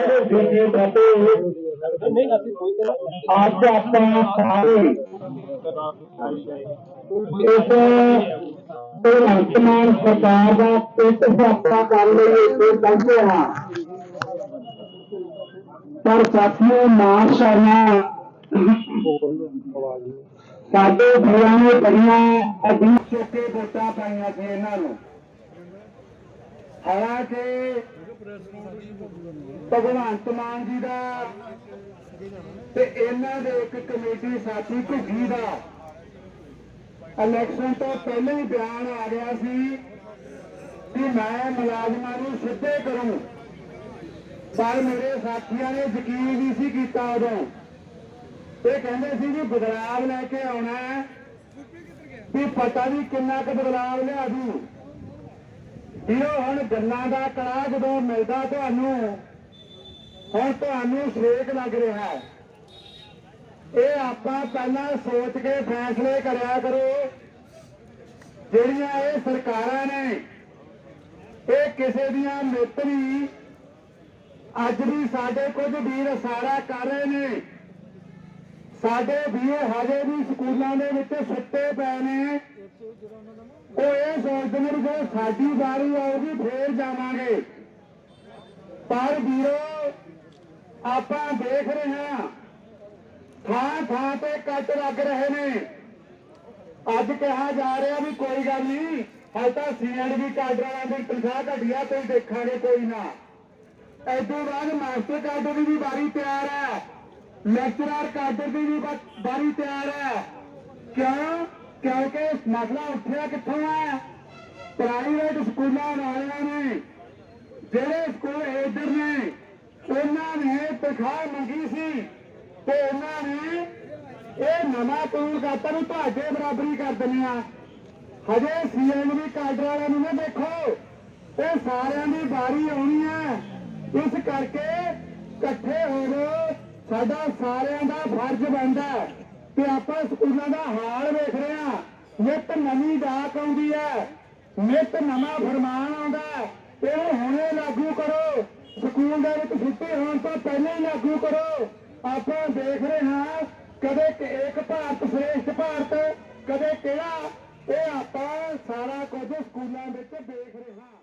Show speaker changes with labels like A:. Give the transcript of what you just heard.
A: ਜੀ ਕੀ ਫਤਿਹ ਅੱਜ ਆਪਾਂ ਸਾਰੇ ਇਸ ਭਗਵੰਤ ਮਾਨ ਸਰਕਾਰ ਦਾ ਪਿੱਟ ਸਾਫਾ ਕਰ ਲਈ ਇੱਥੇ ਪਹੁੰਚੇ ਹਾਂ ਪਰ ਸਾਥੀਓ ਮਾਫ ਕਰਨਾ ਸਾਡੇ ਵੀਰਾਂ ਨੇ ਬੜੀਆਂ ਅਧੀਨ ਚੁੱਕੇ ਵੋਟਾਂ ਪਾਈਆਂ ਸੀ ਇਹਨਾਂ ਨੂੰ ਹਾਲਾਂਕਿ ਭਗਵੰਤ ਮਾਨ ਜੀ ਦਾ ਤੇ ਇਹਨਾਂ ਦੇ ਇੱਕ ਕਮੇਟੀ ਸਾਥੀ ਘੁੱਗੀ ਦਾ। ਇਲੈਕਸ਼ਨ ਤੋਂ ਪਹਿਲਾਂ ਹੀ ਬਿਆਨ ਆ ਗਿਆ ਸੀ ਕਿ ਮੈਂ ਮੁਲਾਜ਼ਮਾਂ ਨੂੰ ਸਿੱਧੇ ਕਰੂੰ। ਪਰ ਮੇਰੇ ਸਾਥੀਆਂ ਨੇ ਯਕੀਨ ਨਹੀਂ ਸੀ ਕੀਤਾ ਉਦੋਂ। ਇਹ ਕਹਿੰਦੇ ਸੀ ਵੀ ਬਦਲਾਵ ਲੈ ਕੇ ਆਉਣਾ ਹੈ, ਵੀ ਪਤਾ ਨਹੀਂ ਕਿੰਨਾ ਕੁ ਬਦਲਾਵ ਲਿਆ ਦੂ। ਵੀਰੋ ਹੁਣ ਗੱਲਾਂ ਦਾ ਕੜਾ ਜਦੋਂ ਮਿਲਦਾ ਤੁਹਾਨੂੰ, ਹੁਣ ਤੁਹਾਨੂੰ ਸੇਕ ਲੱਗ ਰਿਹਾ ਹੈ। ਇਹ ਆਪਾਂ ਪਹਿਲਾਂ ਸੋਚ ਕੇ ਫੈਸਲੇ ਕਰਿਆ ਕਰੋ, ਜਿਹੜੀਆਂ ਇਹ ਸਰਕਾਰਾਂ ਨੇ, ਇਹ ਕਿਸੇ ਦੀਆਂ ਮਿੱਤਰੀ ਅੱਜ ਵੀ ਸਾਡੇ ਕੁਝ ਵੀਰ ਸਾਰਾ ਕਰ ਰਹੇ ਨੇ। ਸਾਡੇ ਵੀਰ ਹਜੇ ਵੀ ਸਕੂਲਾਂ ਦੇ ਵਿੱਚ ਸੁੱਤੇ ਪਏ ਨੇ। ਉਹ ਇਹ ਸੋਚਦੇ ਨੇ ਕਿ ਜਦੋਂ ਸਾਡੀ ਵਾਰੀ ਆਊਗੀ, ਫੇਰ ਜਾਵਾਂਗੇ। ਪਰ ਵੀਰੋ, ਆਪਾਂ ਦੇਖ ਰਹੇ ਹਾਂ, ਥਾਂ ਥਾਂ ਤੇ ਕੱਟ ਲੱਗ ਰਹੇ ਨੇ। ਅੱਜ ਕਿਹਾ ਜਾ ਰਿਹਾ ਵੀ ਕੋਈ ਗੱਲ ਨਹੀਂ ਹਾਲ ਤਾਂ ਸੀਐਨਬੀ ਕਾਡਰ ਦੀ ਤਨਖਾਹ ਘਟਿਆ ਕੋਈ ਦੇਖਾਂਗੇ ਕੋਈ ਨਾ। ਐਦੋਂ ਬਾਅਦ ਮਾਸਟਰ ਕਾਡਰ ਦੀ ਵੀ ਵਾਰੀ ਤਿਆਰ ਹੈ ਲੈਕਚਰਰ ਕਾਡਰ ਦੀ ਵੀ ਵਾਰੀ ਤਿਆਰ ਹੈ ਕਿਉਂ? ਕਿਉਂਕਿ ਮਸਲਾ ਉੱਠਿਆ ਕਿੱਥੋਂ ਹੈ ਪ੍ਰਾਈਵੇਟ ਸਕੂਲਾਂ ਵਾਲਿਆਂ ਨੇ। ਜਿਹੜੇ ਸਕੂਲ ਏਡਰ ਨੇ, ਉਹਨਾਂ ਨੇ ਤਨਖਾਹ ਮੰਗੀ ਸੀ ਤੇ ਉਹਨਾਂ ਨੇ ਇਹ ਨਵਾਂ ਕਾਨੂੰਨ ਕਰਤਾ ਵੀ ਤੁਹਾਡੇ ਬਰਾਬਰੀ ਕਰ ਦਿੰਦੇ ਆ। ਹਜੇ ਸੀਐਨਵੀ ਕਾਡਰ ਵਾਲਿਆਂ ਨੂੰ ਨਾ ਦੇਖੋ, ਇਹ ਸਾਰਿਆਂ ਦੀ ਵਾਰੀ ਆਉਣੀ ਹੈ ਇਸ ਕਰਕੇ ਇਕੱਠੇ ਹੋਵੋ ਸਾਡਾ ਸਾਰਿਆਂ ਦਾ ਫਰਜ਼ ਬਣਦਾ ਤੇ ਆਪਾਂ ਸਕੂਲਾਂ ਦਾ ਹਾਲ ਵੇਖ ਨਿਤ ਨਵੀਂ ਡਾਕ ਆਉਂਦੀ ਹੈ। ਨਿਤ ਨਵਾਂ ਫਰਮਾਨ ਆਉਂਦਾ ਤੇ ਉਹ ਹੁਣੇ ਲਾਗੂ ਕਰੋ। ਸਕੂਲ ਦੇ ਵਿੱਚ ਛੁੱਟੀ ਹੋਣ ਤੋਂ ਪਹਿਲਾਂ ਹੀ ਲਾਗੂ ਕਰੋ। ਆਪਾਂ ਦੇਖ ਰਹੇ ਹਾਂ ਕਦੇ ਇੱਕ ਭਾਰਤ ਸ੍ਰੇਸ਼ਟ ਭਾਰਤ, ਕਦੇ ਕਿਹੜਾ। ਇਹ ਆਪਾਂ ਸਾਰਾ ਕੁਝ ਸਕੂਲਾਂ ਵਿੱਚ ਦੇਖ ਰਹੇ ਹਾਂ।